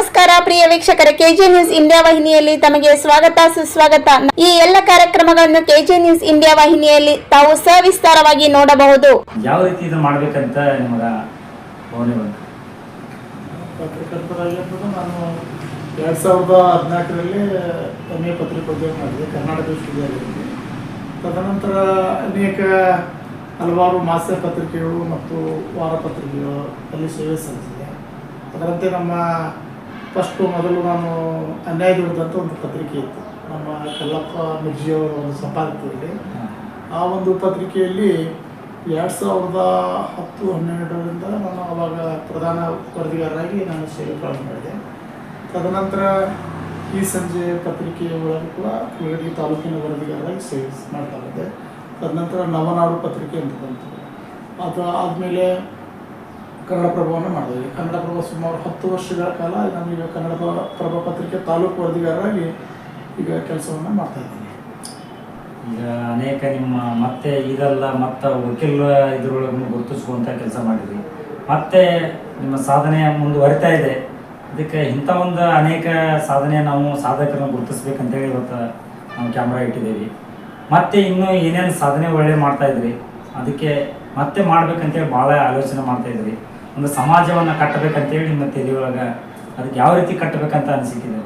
ನಮಸ್ಕಾರ ಪ್ರಿಯ ವೀಕ್ಷಕರ K J news India ವಾಹಿನಿಯಲ್ಲಿ ತಮಗೆ ಸ್ವಾಗತ ಸುಸ್ವಾಗತ. ಈ ಎಲ್ಲ ಕಾರ್ಯಕ್ರಮಗಳನ್ನು ಕೆಜೆ ನ್ಯೂಸ್ ಇಂಡಿಯಾ ವಾಹಿನಿಯಲ್ಲಿ ತಾವು ಸವಿಸ್ತಾರವಾಗಿ ನೋಡಬಹುದು. ಯಾವ ರೀತಿ ಇದು ಮಾಡಬೇಕಂತ ನಿಮಗ ಭಾವನೆ ಬಂತು? ಪತ್ರಕರ್ತರಾಗಿ ಅಂತಂದ್ರೆ ನಾನು ಎರಡು ಸಾವಿರದ ಹದಿನಾಲ್ಕರಲ್ಲಿ ಎಂ ಎ ಪತ್ರಿಕೋದ್ಯೋಗ ಮಾಡಿದೆ ಕರ್ನಾಟಕ ವಿಶ್ವವಿದ್ಯಾಲಯದಲ್ಲಿ. ತದನಂತರ ಅನೇಕ ಹಲವಾರು ಮಾಸ ಪತ್ರಿಕೆಗಳು ಮತ್ತು ವಾರಪತ್ರಿಕೆಗಳು ಅಲ್ಲಿ ಸೇವೆ ಸಲ್ಲಿಸಿದೆ. ಅದರಂತೆ ನಮ್ಮ ಫಸ್ಟು ಮೊದಲು ನಾನು ಅನ್ಯಾಯ ವಿರುದ್ಧ ಒಂದು ಪತ್ರಿಕೆ ಇತ್ತು. ನಮ್ಮ ಕಲ್ಲಪ್ಪ ಮಿರ್ಜಿಯವರ ಒಂದು ಸಂಪಾದಕರಲ್ಲಿ. ಆ ಒಂದು ಪತ್ರಿಕೆಯಲ್ಲಿ ಎರಡು ಸಾವಿರದ ಹತ್ತು ಹನ್ನೆರಡರಿಂದ ನಾನು ಅವಾಗ ಪ್ರಧಾನ ವರದಿಗಾರರಾಗಿ ನಾನು ಸೇವೆ ಪ್ರಾರಂಭ ಮಾಡಿದೆ. ತದನಂತರ ಈ ಸಂಜೆ ಪತ್ರಿಕೆಯ ಒಳಗೆ ಕೂಡ ಕಲಗಡಿ ತಾಲೂಕಿನ ವರದಿಗಾರರಾಗಿ ಸೇವೆ ಮಾಡ್ತಾ ಇದ್ದೆ ತದನಂತರ ನವನಾಡು ಪತ್ರಿಕೆ ಅಂತ ಬಂತು. ಅದು ಆದಮೇಲೆ ಕನ್ನಡ ಪ್ರಭವನ್ನು ಮಾಡಿದೆ ಕನ್ನಡ ಪ್ರಭ ಸುಮಾರು ಹತ್ತು ವರ್ಷಗಳ ಕಾಲ ನಾನೀಗ ಕನ್ನಡ ಪ್ರಭ ಪತ್ರಿಕೆ ತಾಲೂಕು ವರದಿಗಾರರಾಗಿ ಈಗ ಕೆಲಸವನ್ನು ಮಾಡ್ತಾ ಇದ್ದೀನಿ. ಈಗ ಅನೇಕ ನಿಮ್ಮ ಮತ್ತೆ ಇದೆಲ್ಲ ಮತ್ತ ವಕೀಲ ಇದ್ರೊಳಗೂ ಗುರುತಿಸುವಂತ ಕೆಲಸ ಮಾಡಿದ್ವಿ ಮತ್ತೆ ನಿಮ್ಮ ಸಾಧನೆ ಮುಂದುವರಿತಾ ಇದೆ. ಅದಕ್ಕೆ ಇಂಥ ಒಂದು ಅನೇಕ ಸಾಧನೆ ನಾವು ಸಾಧಕರನ್ನು ಗುರುತಿಸ್ಬೇಕಂತೇಳಿ ಇವತ್ತು ನಾವು ಕ್ಯಾಮ್ರಾ ಇಟ್ಟಿದ್ದೀವಿ. ಮತ್ತೆ ಇನ್ನೂ ಏನೇನು ಸಾಧನೆ ಒಳ್ಳೆ ಮಾಡ್ತಾ ಇದ್ರಿ? ಅದಕ್ಕೆ ಮತ್ತೆ ಮಾಡ್ಬೇಕಂತೇಳಿ ಭಾಳ ಆಲೋಚನೆ ಮಾಡ್ತಾ ಇದ್ರಿ. ಒಂದು ಸಮಾಜವನ್ನು ಕಟ್ಟಬೇಕಂತೇಳಿ ಮತ್ತೆ ತಲೆಯೊಳಗೆ ಅದಕ್ಕೆ ಯಾವ ರೀತಿ ಕಟ್ಟಬೇಕಂತ ಅನ್ಸಿಕ್ಕಿದೆ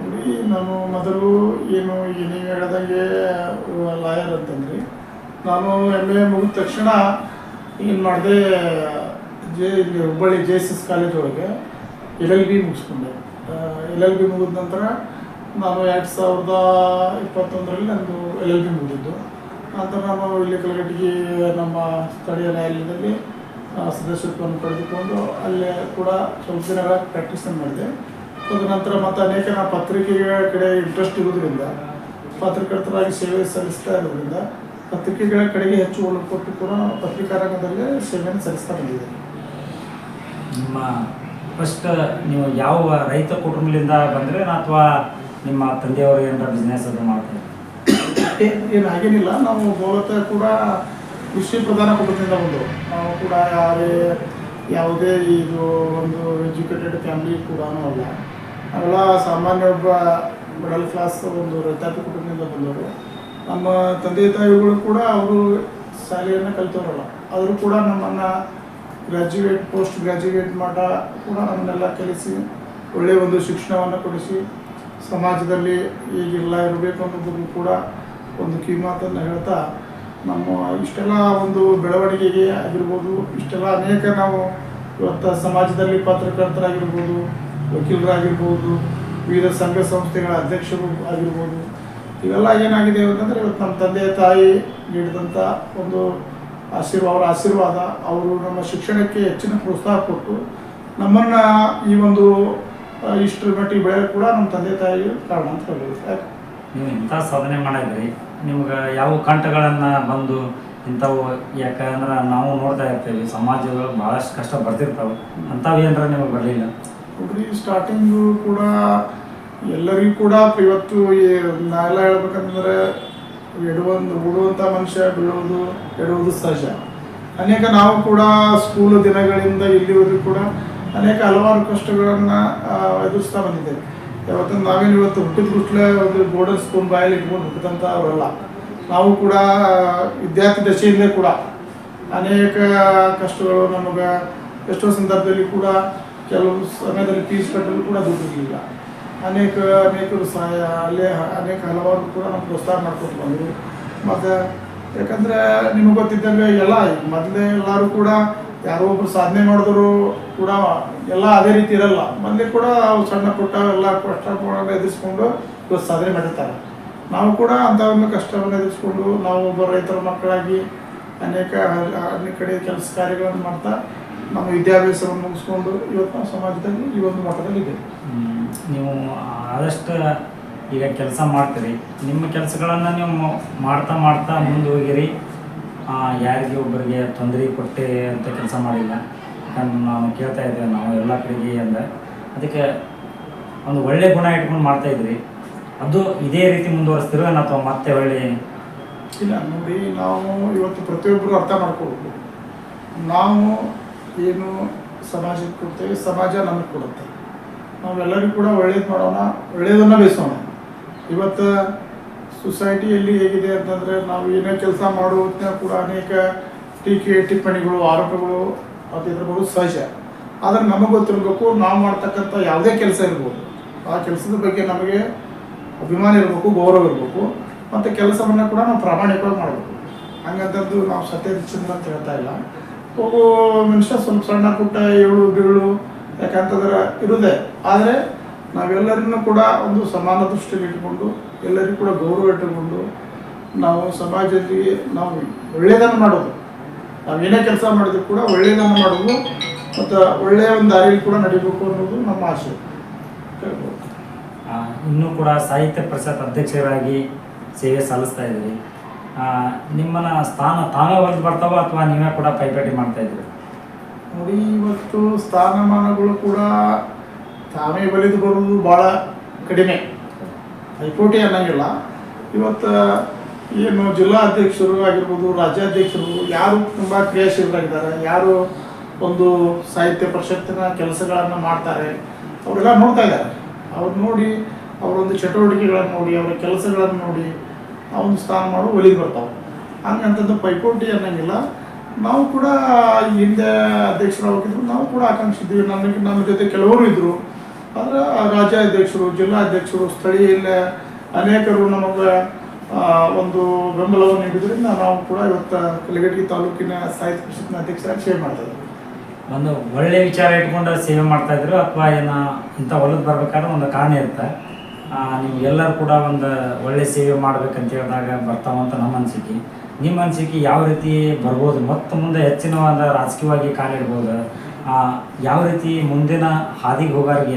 ನೋಡಿ, ನಾನು ಮೊದಲು ಏನು ಏನೇ ಹೇಳ್ದಂಗೆ ಲಾಯರ್ ಅಂತಂದ್ರಿ. ನಾನು ಎಂ ಎ ಮುಗಿದ ತಕ್ಷಣ ಏನು ಮಾಡಿದೆ, ಜೆ, ಇಲ್ಲಿ Hubballi J S S college ಒಳಗೆ ಎಲ್ ಎಲ್ ಬಿ ಮುಗಿಸ್ಕೊಂಡೆ. ಎಲ್ ಎಲ್ ಬಿ ಮುಗಿದ ನಂತರ ನಾನು ಎರಡು ಸಾವಿರದ ಇಪ್ಪತ್ತೊಂದರಲ್ಲಿ ನಂದು ಎಲ್ ಎಲ್ ಬಿ ಮುಗಿದಿದ್ದು. ನಂತರ ನಾನು ಇಲ್ಲಿ ಕಲಗಟ್ಟಿಗೆ ನಮ್ಮ ಸ್ಥಳೀಯ ನ್ಯಾಯಾಲಯದಲ್ಲಿ ಸದಸ್ಯತ್ವವನ್ನು ಪಡೆದುಕೊಂಡು ಅಲ್ಲೇ ಕೂಡ ಸ್ವಲ್ಪ ದಿನಗಳ ಪ್ರಾಕ್ಟೀಸನ್ನು ಮಾಡಿದೆ. ನಂತರ ಮತ್ತು ಅನೇಕ ನಾವು ಪತ್ರಿಕೆಗಳ ಕಡೆ ಇಂಟ್ರೆಸ್ಟ್ ಇರೋದ್ರಿಂದ ಪತ್ರಕರ್ತರಾಗಿ ಸೇವೆ ಸಲ್ಲಿಸ್ತಾ ಇರೋದ್ರಿಂದ ಪತ್ರಿಕೆಗಳ ಕಡೆಗೆ ಹೆಚ್ಚು ಒಲವು ಕೊಟ್ಟು ಕೂಡ ಪತ್ರಿಕಾ ರಂಗದಲ್ಲಿ ಸೇವೆಯನ್ನು ಸಲ್ಲಿಸ್ತಾ ಬಂದಿದೆ ನಿಮ್ಮ ಫಸ್ಟ್ ನೀವು ಯಾವ ರೈತ ಕುಟುಂಬದಿಂದ ಬಂದರೆ ಅಥವಾ ನಿಮ್ಮ ತಂದೆಯವರು ಏನಾರ ಬಿಸ್ನೆಸ್ ಅದು ಮಾಡ್ತಾರೆ ಹಾಗೇನಿಲ್ಲ. ನಾವು ಮೂಲತಃ ಕೂಡ ಕೃಷಿ ಪ್ರಧಾನ ಕುಟುಂಬದಿಂದ ಬಂದವು ನಾವು ಕೂಡ ಯಾರೇ ಯಾವುದೇ ಇದು ಒಂದು ಎಜುಕೇಟೆಡ್ ಫ್ಯಾಮಿಲಿ ಕೂಡ ಅಲ್ಲ. ಅವೆಲ್ಲ ಸಾಮಾನ್ಯ ಒಬ್ಬ ಮಿಡಲ್ ಕ್ಲಾಸ್ ಒಂದು ರೈತಾಪಿ ಕುಟುಂಬದಿಂದ ಬಂದವರು. ನಮ್ಮ ತಂದೆ ತಾಯಿಗಳು ಕೂಡ ಅವರು ಶಾಲೆಯನ್ನು ಕಲಿತವರಲ್ಲ. ಅವರು ಕೂಡ ನಮ್ಮನ್ನು ಗ್ರ್ಯಾಜುಯೇಟ್ ಪೋಸ್ಟ್ ಗ್ರ್ಯಾಜುಯೇಟ್ ಮಾಡ ಕೂಡ ನಮ್ಮನ್ನೆಲ್ಲ ಕಲಿಸಿ ಒಳ್ಳೆಯ ಒಂದು ಶಿಕ್ಷಣವನ್ನು ಕೊಡಿಸಿ, ಸಮಾಜದಲ್ಲಿ ಈಗೆಲ್ಲ ಇರಬೇಕು ಅನ್ನೋದನ್ನು ಕೂಡ ಒಂದು ಕಿಮಾತನ್ನು ಹೇಳ್ತಾ ನಮ್ಮ ಇಷ್ಟೆಲ್ಲ ಒಂದು ಬೆಳವಣಿಗೆಗೆ ಆಗಿರ್ಬೋದು, ಇಷ್ಟೆಲ್ಲ ಅನೇಕ ನಾವು ಇವತ್ತು ಸಮಾಜದಲ್ಲಿ ಪತ್ರಕರ್ತರಾಗಿರ್ಬೋದು, ವಕೀಲರಾಗಿರ್ಬೋದು, ವಿವಿಧ ಸಂಘ ಸಂಸ್ಥೆಗಳ ಅಧ್ಯಕ್ಷರು ಆಗಿರ್ಬೋದು, ಇವೆಲ್ಲ ಏನಾಗಿದೆ ಅಂತಂದರೆ ಇವತ್ತು ನಮ್ಮ ತಂದೆ ತಾಯಿ ನೀಡಿದಂಥ ಒಂದು ಆಶೀರ್ವಾದ ಅವರ ಆಶೀರ್ವಾದ, ಅವರು ನಮ್ಮ ಶಿಕ್ಷಣಕ್ಕೆ ಹೆಚ್ಚಿನ ಪ್ರೋತ್ಸಾಹ ಕೊಟ್ಟು ನಮ್ಮನ್ನು ಈ ಒಂದು ಇಷ್ಟರ ಮಟ್ಟಿಗೆ ಬೆಳೆಯೋಕೆ ಕೂಡ ನಮ್ಮ ತಂದೆ ತಾಯಿ ಕಾರಣ ಅಂತ ಹೇಳ್ಬೋದು. ಇಂಥ ಸಾಧನೆ ಮಾಡಿದ್ರಿ. ನಿಮ್ಗೆ ಯಾವ ಕಂಠಗಳನ್ನು ಬಂದು ಇಂಥವು? ಯಾಕಂದ್ರೆ ನಾವು ನೋಡ್ತಾ ಇರ್ತೀವಿ ಸಮಾಜಗಳು ಭಾಳಷ್ಟು ಕಷ್ಟ ಬರ್ತಿರ್ತಾವೆ. ಅಂಥವು ಏನಾರ ನಿಮಗೆ ಬರಲಿಲ್ಲ? ನೋಡ್ರಿ ಸ್ಟಾರ್ಟಿಂಗು ಕೂಡ ಎಲ್ಲರಿಗೂ ಕೂಡ ಇವತ್ತು ನಾವೆಲ್ಲ ಹೇಳ್ಬೇಕಂದ್ರೆ ಎಡುವಂದು ಉಡುವಂಥ ಮನುಷ್ಯ ಬೀಳೋದು ಎಡುವುದು ಸಹಜ. ಅನೇಕ ನಾವು ಕೂಡ ಸ್ಕೂಲ್ ದಿನಗಳಿಂದ ಇಲ್ಲಿವರೆಗೂ ಕೂಡ ಅನೇಕ ಹಲವಾರು ಕಷ್ಟಗಳನ್ನು ಎದುರಿಸ್ತಾ ಬಂದಿದ್ದೇವೆ. ಯಾವತ್ತೂ ನಾವೇನು ಇವತ್ತು ಹುಟ್ಟಿದ ಕೂಡಲೇ ಒಂದು ಗೋಲ್ಡನ್ ಸ್ಪೂನ್ ಬಾಯಲ್ಲಿ ಇಟ್ಕೊಂಡು ಹುಟ್ಟಿದಂಥ ಅವರಲ್ಲ, ನಾವು ಕೂಡ ವಿದ್ಯಾರ್ಥಿ ದಶೆಯಿಂದಲೇ ಕೂಡ ಅನೇಕ ಕಷ್ಟಗಳು ನಮಗೆ, ಎಷ್ಟೋ ಸಂದರ್ಭದಲ್ಲಿ ಕೂಡ ಕೆಲವು ಸಮಯದಲ್ಲಿ ಫೀಸ್ ಕಟ್ಟಲು ಕೂಡ ದುಡ್ಡು ಇರಲಿಲ್ಲ ಅನೇಕ, ಅನೇಕರು ಸಹಾಯ, ಅಲ್ಲೇ ಅನೇಕ ಹಲವಾರು ಕೂಡ ನಮ್ಗೆ ಪ್ರೋತ್ಸಾಹ ಮಾಡ್ಕೊಂಡು ಬಂದರು. ಮತ್ತು ಯಾಕಂದರೆ ನಿಮಗೆ ಗೊತ್ತಿದ್ದಂಗೆ ಎಲ್ಲ, ಮೊದಲೇ ಎಲ್ಲರೂ ಕೂಡ ಯಾರೋ ಒಬ್ರು ಸಾಧನೆ ಮಾಡಿದ್ರು ಕೂಡ ಎಲ್ಲ ಅದೇ ರೀತಿ ಇರಲ್ಲ. ಮೊದಲೇ ಕೂಡ ಸಣ್ಣ ಪುಟ್ಟ ಎಲ್ಲ ಕಷ್ಟ ಎದುರಿಸ್ಕೊಂಡು ಇವತ್ತು ಸಾಧನೆ ಮಾಡಿರ್ತಾರೆ. ನಾವು ಕೂಡ ಅಂಥವನ್ನು ಕಷ್ಟವನ್ನು ಎದುರಿಸ್ಕೊಂಡು ನಾವು ಒಬ್ಬ ರೈತರ ಮಕ್ಕಳಾಗಿ ಅನೇಕ ಅನೇಕ ಕಡೆ ಕೆಲಸ ಕಾರ್ಯಗಳನ್ನು ಮಾಡ್ತಾ ನಮ್ಮ ವಿದ್ಯಾಭ್ಯಾಸವನ್ನು ಮುಗಿಸ್ಕೊಂಡು ಇವತ್ತು ನಾವು ಸಮಾಜದಲ್ಲಿ ಈ ಒಂದು ಮಟ್ಟದಲ್ಲಿ ಇದ್ದೇವೆ. ನೀವು ಆದಷ್ಟು ಈಗ ಕೆಲಸ ಮಾಡ್ತೀರಿ. ನಿಮ್ಮ ಕೆಲಸಗಳನ್ನು ನೀವು ಮಾಡ್ತಾ ಮಾಡ್ತಾ ಮುಂದೆ ಹೋಗಿರಿ ಯಾರಿಗೆ ಒಬ್ಬರಿಗೆ ತೊಂದರೆ ಕೊಟ್ಟೆ ಅಂತ ಕೆಲಸ ಮಾಡಿಲ್ಲ. ನಾವು ಕೇಳ್ತಾ ಇದ್ದೇವೆ ನಾವು ಎಲ್ಲ ಕಡೆಗೆ ಅಂದರೆ ಅದಕ್ಕೆ ಒಂದು ಒಳ್ಳೆ ಗುಣ ಇಟ್ಕೊಂಡು ಮಾಡ್ತಾ ಇದ್ರಿ. ಅದು ಇದೇ ರೀತಿ ಮುಂದುವರಿಸ್ತಿರೋ ಅಥವಾ ಮತ್ತೆ ಒಳ್ಳೆ ಇಲ್ಲ, ನೋಡಿ, ನಾವು ಇವತ್ತು ಪ್ರತಿಯೊಬ್ಬರು ಅರ್ಥ ಮಾಡ್ಕೋಬೇಕು ನಾವು ಏನು ಸಮಾಜಕ್ಕೆ ಕೊಡ್ತೇವೆ, ಸಮಾಜ ನಮಗೆ ಕೊಡುತ್ತೆ. ನಾವೆಲ್ಲರಿಗೂ ಕೂಡ ಒಳ್ಳೇದು ಮಾಡೋಣ, ಒಳ್ಳೇದನ್ನು ಬೇಯಿಸೋಣ. ಇವತ್ತು ಸೊಸೈಟಿಯಲ್ಲಿ ಹೇಗಿದೆ ಅಂತಂದರೆ ನಾವು ಏನೇ ಕೆಲಸ ಮಾಡೋ ಹೊತ್ನ್ಯಾಗ ಕೂಡ ಅನೇಕ ಟೀಕೆ, ಟಿಪ್ಪಣಿಗಳು, ಆರೋಪಗಳು ಮತ್ತು ಇದ್ರ ಬರೋದು ಸಹಜ. ಆದರೆ ನಮಗೆ ಗೊತ್ತಿರಬೇಕು, ನಾವು ಮಾಡ್ತಕ್ಕಂಥ ಯಾವುದೇ ಕೆಲಸ ಇರ್ಬೋದು. ಆ ಕೆಲಸದ ಬಗ್ಗೆ ನಮಗೆ ಅಭಿಮಾನ ಇರಬೇಕು, ಗೌರವ ಇರಬೇಕು. ಮತ್ತು ಕೆಲಸವನ್ನು ಕೂಡ ನಾವು ಪ್ರಾಮಾಣಿಕವಾಗಿ ಮಾಡಬೇಕು. ಹಂಗಂಥದ್ದು ನಾವು ಸತ್ಯದ ಚಂದ್ರ ಅಂತ ಹೇಳ್ತಾ ಇಲ್ಲ. ಒಬ್ಬ ಮನುಷ್ಯ ಸ್ವಲ್ಪ ಸಣ್ಣ ಪುಟ್ಟ ಏಳು, ಬೀಳು, ಯಾಕಂತಂದ್ರೆ ಇರುದೇ. ಆದರೆ ನಾವೆಲ್ಲರನ್ನೂ ಕೂಡ ಒಂದು ಸಮಾನ ದೃಷ್ಟಿಯಲ್ಲಿ ಇಟ್ಕೊಂಡು ಎಲ್ಲರಿಗೂ ಕೂಡ ಗೌರವ ಇಟ್ಟುಕೊಂಡು ನಾವು ಸಮಾಜದಲ್ಲಿ ನಾವು ಒಳ್ಳೆಯದನ್ನು ಮಾಡೋದು. ನಾವು ಏನೇ ಕೆಲಸ ಮಾಡಿದ್ರು ಕೂಡ ಒಳ್ಳೆಯದನ್ನು ಮಾಡೋದು ಮತ್ತು ಒಳ್ಳೆಯ ಒಂದು ದಾರಿಯಲ್ಲಿ ಕೂಡ ನಡಿಬೇಕು ಅನ್ನೋದು ನಮ್ಮ ಆಸೆ. ಹೇಳ್ಬೋದು. ಆ, ಇನ್ನೂ ಕೂಡ ಸಾಹಿತ್ಯ ಪರಿಷತ್ ಅಧ್ಯಕ್ಷರಾಗಿ ಸೇವೆ ಸಲ್ಲಿಸ್ತಾ ಇದ್ದೀರಿ. ಆ, ನಿಮ್ಮನ್ನ ಸ್ಥಾನ ತಾನೇ ಒಲ್ದು ಬರ್ತಾವ ಅಥವಾ ನೀವೇ ಕೂಡ ಪೈಪಾಟಿ ಮಾಡ್ತಾ ಇದ್ದೀರಿ? ನೋಡಿ ಇವತ್ತು ಸ್ಥಾನಮಾನಗಳು ಕೂಡ ತಾವೇ ಬಲಿದು ಬರುವುದು ಭಾಳ ಕಡಿಮೆ. ಪೈಪೋಟಿ ಅನ್ನಂಗಿಲ್ಲ. ಇವತ್ತು ಏನು ಜಿಲ್ಲಾ ಅಧ್ಯಕ್ಷರು ಆಗಿರ್ಬೋದು, ರಾಜ್ಯಾಧ್ಯಕ್ಷರು ಯಾರು ತುಂಬ ಕ್ರಿಯಾಶೀಲರಾಗಿದ್ದಾರೆ, ಯಾರು ಒಂದು ಸಾಹಿತ್ಯ ಪರಿಷತ್ತಿನ ಕೆಲಸಗಳನ್ನು ಮಾಡ್ತಾರೆ, ಅವರೆಲ್ಲ ನೋಡ್ತಾ ಇದ್ದಾರೆ. ಅವ್ರು ನೋಡಿ, ಅವರೊಂದು ಚಟುವಟಿಕೆಗಳನ್ನು ನೋಡಿ, ಅವರ ಕೆಲಸಗಳನ್ನು ನೋಡಿ ಆ ಸ್ಥಾನ ಮಾಡು ಒಲಿದು ಬರ್ತಾವೆ. ಹಂಗಂತದ್ದು ಪೈಪೋಟಿ ಅನ್ನಂಗಿಲ್ಲ. ನಾವು ಕೂಡ ಹಿಂದೆ ಅಧ್ಯಕ್ಷರಾಗಿದ್ರು ನಾವು ಕೂಡ ಆಕಾಂಕ್ಷಿದ್ವಿ ನಮಗೆ, ನಮ್ಮ ಜೊತೆ ಕೆಲವರು ಇದ್ದರು ಆದರೆ ರಾಜ್ಯಾಧ್ಯಕ್ಷರು, ಜಿಲ್ಲಾಧ್ಯಕ್ಷರು, ಸ್ಥಳೀಯ ಇಲ್ಲೇ ಅನೇಕರು ನಮಗೆ ಒಂದು ಬೆಂಬಲವನ್ನು ನೀಡಿದ್ರಿಂದ ನಾವು ಕೂಡ ಇವತ್ತು ಕಲಗಟಗಿ ತಾಲೂಕಿನ ಸಾಹಿತ್ಯ ಪರಿಷತ್ನ ಅಧ್ಯಕ್ಷರಾಗಿ ಸೇವೆ ಮಾಡ್ತಾ ಒಂದು ಒಳ್ಳೆ ವಿಚಾರ ಇಟ್ಕೊಂಡು ಸೇವೆ ಮಾಡ್ತಾ ಇದ್ರು, ಅಥವಾ ಏನ ಇಂಥ ಹೊಲದ ಬರ್ಬೇಕಾದ್ರೆ ಒಂದು ಕಾರಣ ಇರುತ್ತೆ. ನಿಮ್ಗೆಲ್ಲರೂ ಕೂಡ ಒಂದು ಒಳ್ಳೆ ಸೇವೆ ಮಾಡ್ಬೇಕಂತ ಹೇಳಿದಾಗ ಬರ್ತಾವಂತ ನಮ್ಮ ಅನಿಸಿಕೆ. ನಿಮ್ಮ ಅನಿಸಿಕೆ ಯಾವ ರೀತಿ ಬರ್ಬೋದು? ಮತ್ತು ಮುಂದೆ ಹೆಚ್ಚಿನ ಒಂದು ರಾಜಕೀಯವಾಗಿ ಕಾಲಿಡ್ಬೋದು. ಯಾವ ರೀತಿ ಮುಂದಿನ ಹಾದಿಗೆ ಹೋಗೋರಿಗೆ